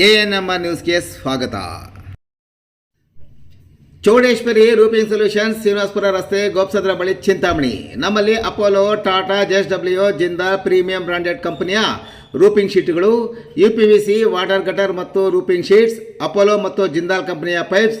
A N M R ನ್ಯೂಸ್ಗೆ ಸ್ವಾಗತ. Chowdeshwari roofing solutions Srinivaspur ರಸ್ತೆ ಗೋಪ್ಸದ್ರ ಬಳಿ ಚಿಂತಾಮಣಿ. ನಮ್ಮಲ್ಲಿ Apollo, Tata JS W Jindal premium branded ಕಂಪನಿಯ roofing ಶೀಟ್ಗಳು U P V C water gutter ಮತ್ತು ರೂಪಿಂಗ್ ಶೀಟ್ಸ್, ಅಪೋಲೋ ಮತ್ತು ಜಿಂದಾಲ್ ಕಂಪನಿಯ pipes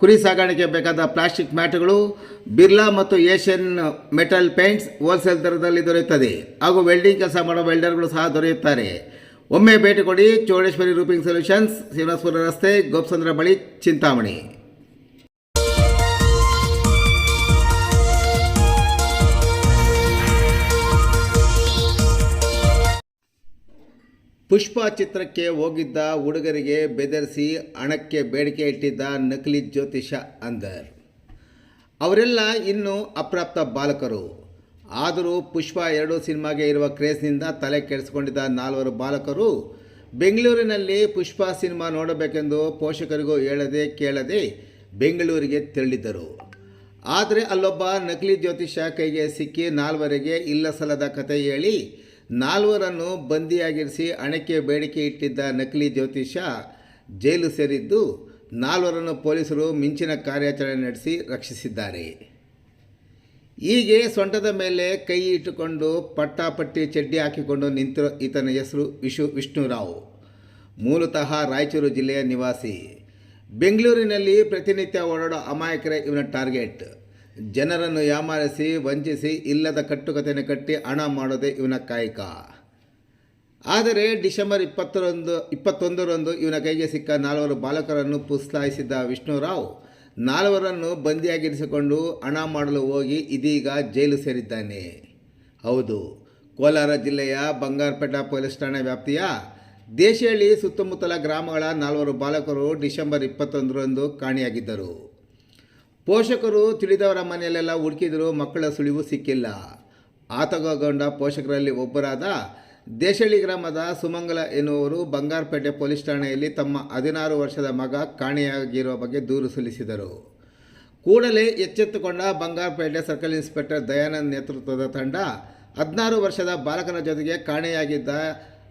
ಕುರಿ ಸಾಗಾಣಿಕೆ ಬೇಕಾದ ಪ್ಲಾಸ್ಟಿಕ್ ಮ್ಯಾಟ್ಗಳು, ಬಿರ್ಲಾ ಮತ್ತು ಏಷ್ಯನ್ ಮೆಟಲ್ ಪೇಂಟ್ಸ್ ಹೋಲ್ಸೇಲ್ ದರದಲ್ಲಿ ದೊರೆಯುತ್ತದೆ. ಹಾಗೂ ವೆಲ್ಡಿಂಗ್ ಕೆಲಸ ಮಾಡುವ ವೆಲ್ಡರ್ಗಳು ಸಹ ದೊರೆಯುತ್ತಾರೆ. ಒಮ್ಮೆ ಭೇಟಿ ಕೊಡಿ ಚೌಡೇಶ್ವರಿ ರೂಪಿಂಗ್ ಸೊಲ್ಯೂಷನ್ಸ್ ಶ್ರೀನಿವಾಸಪುರ ರಸ್ತೆ, ಗೋಪಸಂದ್ರ ಬಳಿ ಚಿಂತಾಮಣಿ. ಪುಷ್ಪ ಚಿತ್ರಕ್ಕೆ ಹೋಗಿದ್ದ ಹುಡುಗರಿಗೆ ಬೆದರಿಸಿ ಹಣಕ್ಕೆ ಬೇಡಿಕೆ ಇಟ್ಟಿದ್ದ ನಕಲಿ ಜ್ಯೋತಿಷ ಅಂದರ್ ಅವರೆಲ್ಲ ಇನ್ನೂ ಅಪ್ರಾಪ್ತ ಬಾಲಕರು. ಆದರೂ ಪುಷ್ಪ ಎರಡು ಸಿನಿಮಾಗೆ ಇರುವ ಕ್ರೇಜ್ನಿಂದ ತಲೆ ಕೆಡಿಸಿಕೊಂಡಿದ್ದ ನಾಲ್ವರು ಬಾಲಕರು, ಬೆಂಗಳೂರಿನಲ್ಲಿ ಪುಷ್ಪ ಸಿನಿಮಾ ನೋಡಬೇಕೆಂದು ಪೋಷಕರಿಗೂ ಹೇಳದೆ ಕೇಳದೆ ಬೆಂಗಳೂರಿಗೆ ತೆರಳಿದ್ದರು. ಆದರೆ ಅಲ್ಲೊಬ್ಬ ನಕಲಿ ಜ್ಯೋತಿಷ ಕೈಗೆ ಸಿಕ್ಕಿ ನಾಲ್ವರಿಗೆ ಇಲ್ಲ ಸಲ್ಲದ ಕತೆ ಹೇಳಿ ನಾಲ್ವರನ್ನು ಬಂದಿಯಾಗಿರಿಸಿ ಹಣಕ್ಕೆ ಬೇಡಿಕೆ ಇಟ್ಟಿದ್ದ ನಕಲಿ ಜ್ಯೋತಿಷ ಜೈಲು ಸೇರಿದ್ದು ನಾಲ್ವರನ್ನು ಪೊಲೀಸರು ಮಿಂಚಿನ ಕಾರ್ಯಾಚರಣೆ ನಡೆಸಿ ರಕ್ಷಿಸಿದ್ದಾರೆ. ಹೀಗೆ ಸೊಂಟದ ಮೇಲೆ ಕೈ ಇಟ್ಟುಕೊಂಡು ಪಟ್ಟಾಪಟ್ಟಿ ಚಡ್ಡಿ ಹಾಕಿಕೊಂಡು ನಿಂತಿರೋ ಈತನ ಹೆಸರು ವಿಶು ವಿಷ್ಣುರಾವ್, ಮೂಲತಃ ರಾಯಚೂರು ಜಿಲ್ಲೆಯ ನಿವಾಸಿ. ಬೆಂಗಳೂರಿನಲ್ಲಿ ಪ್ರತಿನಿತ್ಯ ಓಡಾಡೋ ಅಮಾಯಕರೇ ಇವನ ಟಾರ್ಗೆಟ್. ಜನರನ್ನು ಯಾಮಾರಿಸಿ, ವಂಚಿಸಿ, ಇಲ್ಲದ ಕಟ್ಟುಕತೆಯನ್ನು ಕಟ್ಟಿ ಹಣ ಮಾಡೋದೆ ಇವನ ಕಾಯಕ. ಆದರೆ ಡಿಸೆಂಬರ್ ಇಪ್ಪತ್ತರಂದು, ಇಪ್ಪತ್ತೊಂದರಂದು ಇವನ ಕೈಗೆ ಸಿಕ್ಕ ನಾಲ್ವರು ಬಾಲಕರನ್ನು ಪುಸ್ತಾಯಿಸಿದ್ದ ವಿಷ್ಣುರಾವ್, ನಾಲ್ವರನ್ನು ಬಂದಿಯಾಗಿರಿಸಿಕೊಂಡು ಹಣ ಮಾಡಲು ಹೋಗಿ ಇದೀಗ ಜೈಲು ಸೇರಿದ್ದಾನೆ. ಹೌದು, ಕೋಲಾರ ಜಿಲ್ಲೆಯ ಬಂಗಾರಪೇಟ ಪೊಲೀಸ್ ಠಾಣೆ ವ್ಯಾಪ್ತಿಯ ದೇಶಹಳ್ಳಿ ಸುತ್ತಮುತ್ತಲ ಗ್ರಾಮಗಳ ನಾಲ್ವರು ಬಾಲಕರು ಡಿಸೆಂಬರ್ ಇಪ್ಪತ್ತೊಂದರಂದು ಕಾಣೆಯಾಗಿದ್ದರು. ಪೋಷಕರು ತಿಳಿದವರ ಮನೆಯಲ್ಲೆಲ್ಲ ಹುಡುಕಿದರೂ, ಮಕ್ಕಳ ಸುಳಿವು ಸಿಕ್ಕಿಲ್ಲ. ಆತಗೊಂಡ ಪೋಷಕರಲ್ಲಿ ಒಬ್ಬರಾದ ದೇಶಳ್ಳಿ ಗ್ರಾಮದ ಸುಮಂಗಲ ಎನ್ನುವರು ಬಂಗಾರಪೇಟೆ ಪೊಲೀಸ್ ಠಾಣೆಯಲ್ಲಿ ತಮ್ಮ ಹದಿನಾರು ವರ್ಷದ ಮಗ ಕಾಣೆಯಾಗಿರುವ ಬಗ್ಗೆ ದೂರು ಸಲ್ಲಿಸಿದರು. ಕೂಡಲೇ ಎಚ್ಚೆತ್ತುಕೊಂಡ ಬಂಗಾರಪೇಟೆ ಸರ್ಕಲ್ ಇನ್ಸ್ಪೆಕ್ಟರ್ ದಯಾನಂದ್ ನೇತೃತ್ವದ ತಂಡ ಹದಿನಾರು ವರ್ಷದ ಬಾಲಕನ ಜೊತೆಗೆ ಕಾಣೆಯಾಗಿದ್ದ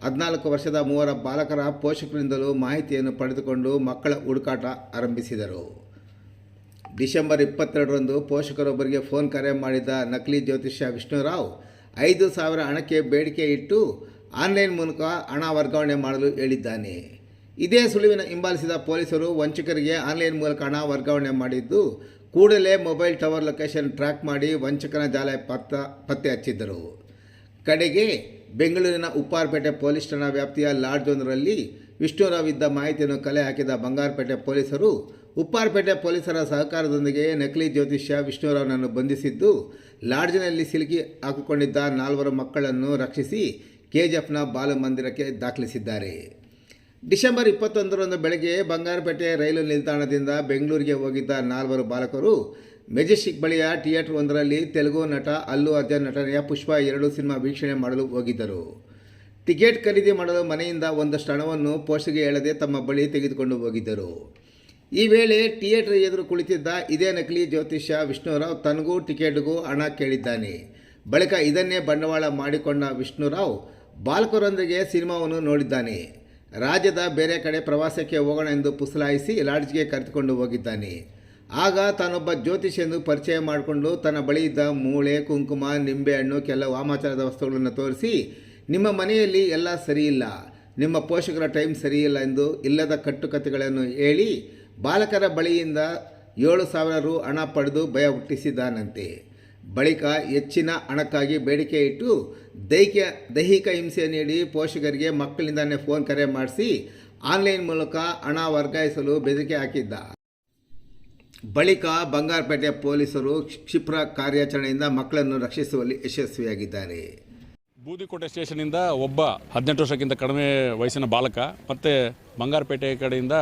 ಹದಿನಾಲ್ಕು ವರ್ಷದ ಮೂವರ ಬಾಲಕರ ಪೋಷಕರಿಂದಲೂ ಮಾಹಿತಿಯನ್ನು ಪಡೆದುಕೊಂಡು ಮಕ್ಕಳ ಹುಡುಕಾಟ ಆರಂಭಿಸಿದರು. ಡಿಸೆಂಬರ್ ಇಪ್ಪತ್ತೆರಡರಂದು ಪೋಷಕರೊಬ್ಬರಿಗೆ ಫೋನ್ ಕರೆ ಮಾಡಿದ ನಕಲಿ ಜ್ಯೋತಿಷ್ಯ ವಿಷ್ಣುರಾವ್, ಐದು ಸಾವಿರ ಹಣಕ್ಕೆ ಬೇಡಿಕೆ ಇಟ್ಟು ಆನ್ಲೈನ್ ಮೂಲಕ ಹಣ ವರ್ಗಾವಣೆ ಮಾಡಲು ಹೇಳಿದ್ದಾನೆ. ಇದೇ ಸುಳಿವಿನ ಹಿಂಬಾಲಿಸಿದ ಪೊಲೀಸರು ವಂಚಕರಿಗೆ ಆನ್ಲೈನ್ ಮೂಲಕ ಹಣ ವರ್ಗಾವಣೆ ಮಾಡಿದ್ದು, ಕೂಡಲೇ ಮೊಬೈಲ್ ಟವರ್ ಲೊಕೇಶನ್ ಟ್ರ್ಯಾಕ್ ಮಾಡಿ ವಂಚಕನ ಜಾಲ ಪತ್ತ, ಪತ್ತೆ ಹಚ್ಚಿದ್ದರು. ಕಡೆಗೆ ಬೆಂಗಳೂರಿನ ಉಪ್ಪಾರಪೇಟೆ ಪೊಲೀಸ್ ಠಾಣಾ ವ್ಯಾಪ್ತಿಯ ಲಾಡ್ಜೊಂದರಲ್ಲಿ ವಿಷ್ಣುರಾವ್ ಇದ್ದ ಮಾಹಿತಿಯನ್ನು ಕಲೆ ಹಾಕಿದ ಬಂಗಾರಪೇಟೆ ಪೊಲೀಸರು ಉಪ್ಪಾರಪೇಟೆ ಪೊಲೀಸರ ಸಹಕಾರದೊಂದಿಗೆ ನಕಲಿ ಜ್ಯೋತಿಷ್ಯ ವಿಷ್ಣುರಾವ್ನನ್ನು ಬಂಧಿಸಿದ್ದು, ಲಾಡ್ಜ್ನಲ್ಲಿ ಸಿಲುಕಿ ಹಾಕಿಕೊಂಡಿದ್ದ ನಾಲ್ವರು ಮಕ್ಕಳನ್ನು ರಕ್ಷಿಸಿ ಕೆಜಿಎಫ್ನ ಬಾಲಮಂದಿರಕ್ಕೆ ದಾಖಲಿಸಿದ್ದಾರೆ. ಡಿಸೆಂಬರ್ ಇಪ್ಪತ್ತೊಂದರಂದು ಬೆಳಗ್ಗೆ ಬಂಗಾರಪೇಟೆ ರೈಲು ನಿಲ್ದಾಣದಿಂದ ಬೆಂಗಳೂರಿಗೆ ಹೋಗಿದ್ದ ನಾಲ್ವರು ಬಾಲಕರು ಮೆಜೆಸ್ಟಿಕ್ ಬಳಿಯ ಥಿಯೇಟರ್ ಒಂದರಲ್ಲಿ ತೆಲುಗು ನಟ ಅಲ್ಲು ಅರ್ಜುನ್ ನಟನೆಯ ಪುಷ್ಪ ಎರಡು ಸಿನಿಮಾ ವೀಕ್ಷಣೆ ಮಾಡಲು ಹೋಗಿದ್ದರು. ಟಿಕೆಟ್ ಖರೀದಿ ಮಾಡಲು ಮನೆಯಿಂದ ಒಂದಷ್ಟು ಹಣವನ್ನು ಪೋಸ್ಟ್ಗೆ ಹೇಳದೆ ತಮ್ಮ ಬಳಿ ತೆಗೆದುಕೊಂಡು ಹೋಗಿದ್ದರು. ಈ ವೇಳೆ ಥಿಯೇಟರ್ ಎದುರು ಕುಳಿತಿದ್ದ ಇದೇ ನಕಲಿ ಜ್ಯೋತಿಷ್ಯ ವಿಷ್ಣುರಾವ್ ತನಗೂ ಟಿಕೆಟ್ಗೂ ಹಣ ಕೇಳಿದ್ದಾನೆ. ಬಳಿಕ ಇದನ್ನೇ ಬಂಡವಾಳ ಮಾಡಿಕೊಂಡ ವಿಷ್ಣುರಾವ್ ಬಾಲಕರೊಂದಿಗೆ ಸಿನಿಮಾವನ್ನು ನೋಡಿದ್ದಾನೆ. ರಾಜ್ಯದ ಬೇರೆ ಕಡೆ ಪ್ರವಾಸಕ್ಕೆ ಹೋಗೋಣ ಎಂದು ಪುಸಲಾಯಿಸಿ ಲಾಡ್ಜ್ಗೆ ಕರೆದುಕೊಂಡು ಹೋಗಿದ್ದಾನೆ. ಆಗ ತಾನೊಬ್ಬ ಜ್ಯೋತಿಷ್ ಎಂದು ಪರಿಚಯ ಮಾಡಿಕೊಂಡು ತನ್ನ ಬಳಿ ಇದ್ದ ಮೂಳೆ, ಕುಂಕುಮ ನಿಂಬೆಹಣ್ಣು ಕೆಲವು ವಾಮಾಚಾರದ ವಸ್ತುಗಳನ್ನು ತೋರಿಸಿ, ನಿಮ್ಮ ಮನೆಯಲ್ಲಿ ಎಲ್ಲ ಸರಿಯಿಲ್ಲ. ನಿಮ್ಮ ಪೋಷಕರ ಟೈಮ್ ಸರಿಯಿಲ್ಲ ಎಂದು ಇಲ್ಲದ ಕಟ್ಟುಕತೆಗಳನ್ನು ಹೇಳಿ ಬಾಲಕರ ಬಳಿಯಿಂದ ಏಳು ಸಾವಿರ ರು ಹಣ ಪಡೆದು ಭಯ ಹುಟ್ಟಿಸಿದ್ದಾನಂತೆ. ಬಳಿಕ ಹೆಚ್ಚಿನ ಹಣಕ್ಕಾಗಿ ಬೇಡಿಕೆ ಇಟ್ಟು ದೈಹಿಕ ದೈಹಿಕ ಹಿಂಸೆ ನೀಡಿ ಪೋಷಕರಿಗೆ ಮಕ್ಕಳಿಂದಾನೇ ಫೋನ್ ಕರೆ ಮಾಡಿಸಿ ಆನ್ಲೈನ್ ಮೂಲಕ ಹಣ ವರ್ಗಾಯಿಸಲು ಬೆದರಿಕೆ ಹಾಕಿದ್ದ. ಬಳಿಕ ಬಂಗಾರಪೇಟೆ ಪೊಲೀಸರು ಕ್ಷಿಪ್ರ ಕಾರ್ಯಾಚರಣೆಯಿಂದ ಮಕ್ಕಳನ್ನು ರಕ್ಷಿಸುವಲ್ಲಿ ಯಶಸ್ವಿಯಾಗಿದ್ದಾರೆ. ಬೂದಿಕೋಟೆ ಸ್ಟೇಷನಿಂದ ಒಬ್ಬ ಹದಿನೆಂಟು ವರ್ಷಕ್ಕಿಂತ ಕಡಿಮೆ ವಯಸ್ಸಿನ ಬಾಲಕ ಮತ್ತು ಬಂಗಾರಪೇಟೆ ಕಡೆಯಿಂದ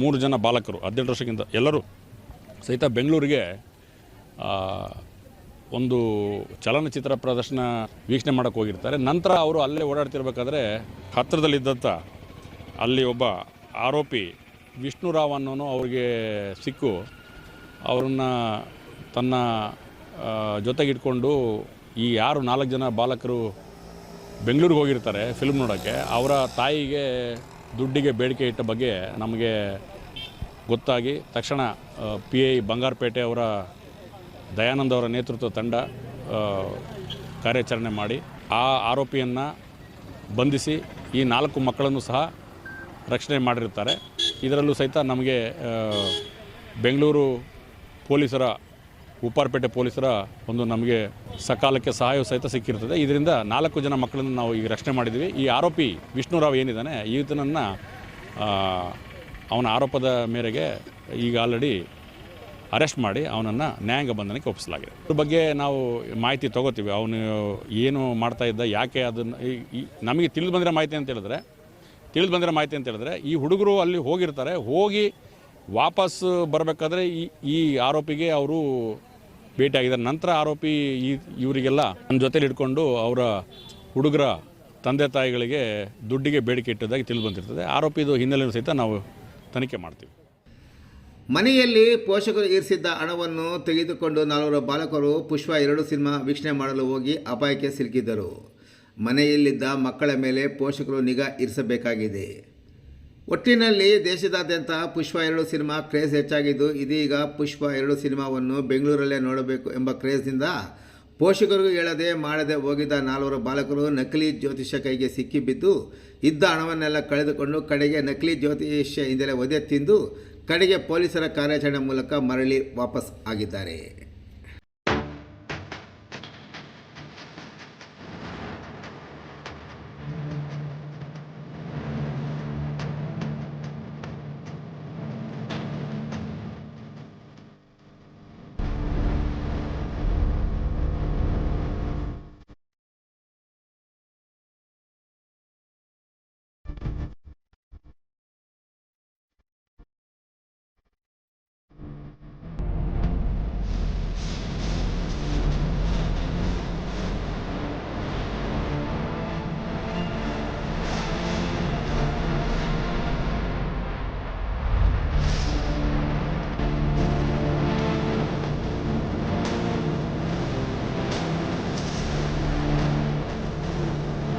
ಮೂರು ಜನ ಬಾಲಕರು, ಹದಿನೆಂಟು ವರ್ಷಕ್ಕಿಂತ ಎಲ್ಲರೂ ಸಹಿತ ಬೆಂಗಳೂರಿಗೆ ಒಂದು ಚಲನಚಿತ್ರ ಪ್ರದರ್ಶನ ವೀಕ್ಷಣೆ ಮಾಡೋಕ್ಕೆ ಹೋಗಿರ್ತಾರೆ. ನಂತರ ಅವರು ಅಲ್ಲೇ ಓಡಾಡ್ತಿರ್ಬೇಕಾದ್ರೆ ಹತ್ತಿರದಲ್ಲಿದ್ದಂಥ ಅಲ್ಲಿ ಒಬ್ಬ ಆರೋಪಿ ವಿಷ್ಣುರಾವ್ ಅನ್ನೋನು ಅವ್ರಿಗೆ ಸಿಕ್ಕು. ಅವ್ರನ್ನ ತನ್ನ ಜೊತೆಗಿಟ್ಕೊಂಡು ಈ ಯಾರು ನಾಲ್ಕು ಜನ ಬಾಲಕರು ಬೆಂಗಳೂರಿಗೆ ಹೋಗಿರ್ತಾರೆ ಫಿಲ್ಮ್ ನೋಡೋಕ್ಕೆ, ಅವರ ತಾಯಿಗೆ ದುಡ್ಡಿಗೆ ಬೇಡಿಕೆ ಇಟ್ಟ ಬಗ್ಗೆ ನಮಗೆ ಗೊತ್ತಾಗಿ ತಕ್ಷಣ ಪಿ ಐ ಬಂಗಾರಪೇಟೆ ಅವರ ದಯಾನಂದ ಅವರ ನೇತೃತ್ವ ತಂಡ ಕಾರ್ಯಾಚರಣೆ ಮಾಡಿ ಆ ಆರೋಪಿಯನ್ನು ಬಂಧಿಸಿ ಈ ನಾಲ್ಕು ಮಕ್ಕಳನ್ನು ಸಹ ರಕ್ಷಣೆ ಮಾಡಿರುತ್ತಾರೆ. ಇದರಲ್ಲೂ ಸಹಿತ ನಮಗೆ ಬೆಂಗಳೂರು ಪೊಲೀಸರ ಉಪ್ಪಾರಪೇಟೆ ಪೊಲೀಸರ ಒಂದು ನಮಗೆ ಸಕಾಲಕ್ಕೆ ಸಹಾಯ ಸಹಿತ ಸಿಕ್ಕಿರ್ತದೆ. ಇದರಿಂದ ನಾಲ್ಕು ಜನ ಮಕ್ಕಳನ್ನು ನಾವು ಈಗ ರಕ್ಷಣೆ ಮಾಡಿದ್ದೀವಿ. ಈ ಆರೋಪಿ ವಿಷ್ಣುರಾವ್ ಏನಿದ್ದಾನೆ, ಈತನನ್ನು ಅವನ ಆರೋಪದ ಮೇರೆಗೆ ಈಗ ಆಲ್ರೆಡಿ ಅರೆಸ್ಟ್ ಮಾಡಿ ಅವನನ್ನು ನ್ಯಾಯಾಂಗ ಬಂಧನಕ್ಕೆ ಒಪ್ಪಿಸಲಾಗಿದೆ. ಅದ್ರ ಬಗ್ಗೆ ನಾವು ಮಾಹಿತಿ ತೊಗೋತೀವಿ. ಅವನು ಏನು ಮಾಡ್ತಾ ಇದ್ದ, ಯಾಕೆ ಅದನ್ನು ನಮಗೆ ತಿಳಿದು ಬಂದಿರೋ ಮಾಹಿತಿ ಅಂತ ಹೇಳಿದ್ರೆ, ತಿಳಿದು ಬಂದಿರೋ ಮಾಹಿತಿ ಅಂತ ಹೇಳಿದ್ರೆ, ಈ ಹುಡುಗರು ಅಲ್ಲಿ ಹೋಗಿರ್ತಾರೆ. ಹೋಗಿ ವಾಪಸ್ ಬರಬೇಕಾದ್ರೆ ಈ ಈ ಆರೋಪಿಗೆ ಅವರು ಭೇಟಿಯಾಗಿದ್ದಾರೆ. ನಂತರ ಆರೋಪಿ ಈ ಇವರಿಗೆಲ್ಲ ನನ್ನ ಜೊತೆಲಿ ಇಟ್ಕೊಂಡು ಅವರ ಹುಡುಗರ ತಂದೆ ತಾಯಿಗಳಿಗೆ ದುಡ್ಡಿಗೆ ಬೇಡಿಕೆ ಇಟ್ಟದಾಗಿ ತಿಳಿದು ಬಂದಿರ್ತದೆ. ಆರೋಪಿದು ಹಿನ್ನೆಲೆಯನ್ನು ಸಹಿತ ನಾವು ತನಿಖೆ ಮಾಡ್ತೀವಿ. ಮನೆಯಲ್ಲಿ ಪೋಷಕರು ಇರಿಸಿದ್ದ ಹಣವನ್ನು ತೆಗೆದುಕೊಂಡು ನಾಲ್ವರು ಬಾಲಕರು ಪುಷ್ಪ ಎರಡು ಸಿನಿಮಾ ವೀಕ್ಷಣೆ ಮಾಡಲು ಹೋಗಿ ಅಪಾಯಕ್ಕೆ ಸಿಲುಕಿದ್ದರು. ಮನೆಯಲ್ಲಿದ್ದ ಮಕ್ಕಳ ಮೇಲೆ ಪೋಷಕರು ನಿಗಾ ಇರಿಸಬೇಕಾಗಿದೆ. ಒಟ್ಟಿನಲ್ಲಿ ದೇಶದಾದ್ಯಂತ ಪುಷ್ಪ ಎರಡು ಸಿನಿಮಾ ಕ್ರೇಜ್ ಹೆಚ್ಚಾಗಿದ್ದು, ಇದೀಗ ಪುಷ್ಪ ಎರಡು ಸಿನಿಮಾವನ್ನು ಬೆಂಗಳೂರಲ್ಲೇ ನೋಡಬೇಕು ಎಂಬ ಕ್ರೇಜ್ನಿಂದ ಪೋಷಕರಿಗೂ ಹೇಳದೆ ಮಾಡದೆ ಹೋಗಿದ್ದ ನಾಲ್ವರು ಬಾಲಕರು ನಕಲಿ ಜ್ಯೋತಿಷ್ಯ ಕೈಗೆ ಸಿಕ್ಕಿಬಿದ್ದು, ಇದ್ದ ಹಣವನ್ನೆಲ್ಲ ಕಳೆದುಕೊಂಡು ಕಡೆಗೆ ನಕಲಿ ಜ್ಯೋತಿಷ್ಯ ಇಂದಲೇ ಒದೆ ತಿಂದು, ಕಡೆಗೆ ಪೊಲೀಸರ ಕಾರ್ಯಾಚರಣೆ ಮೂಲಕ ಮರಳಿ ವಾಪಸ್ ಆಗಿದ್ದಾರೆ.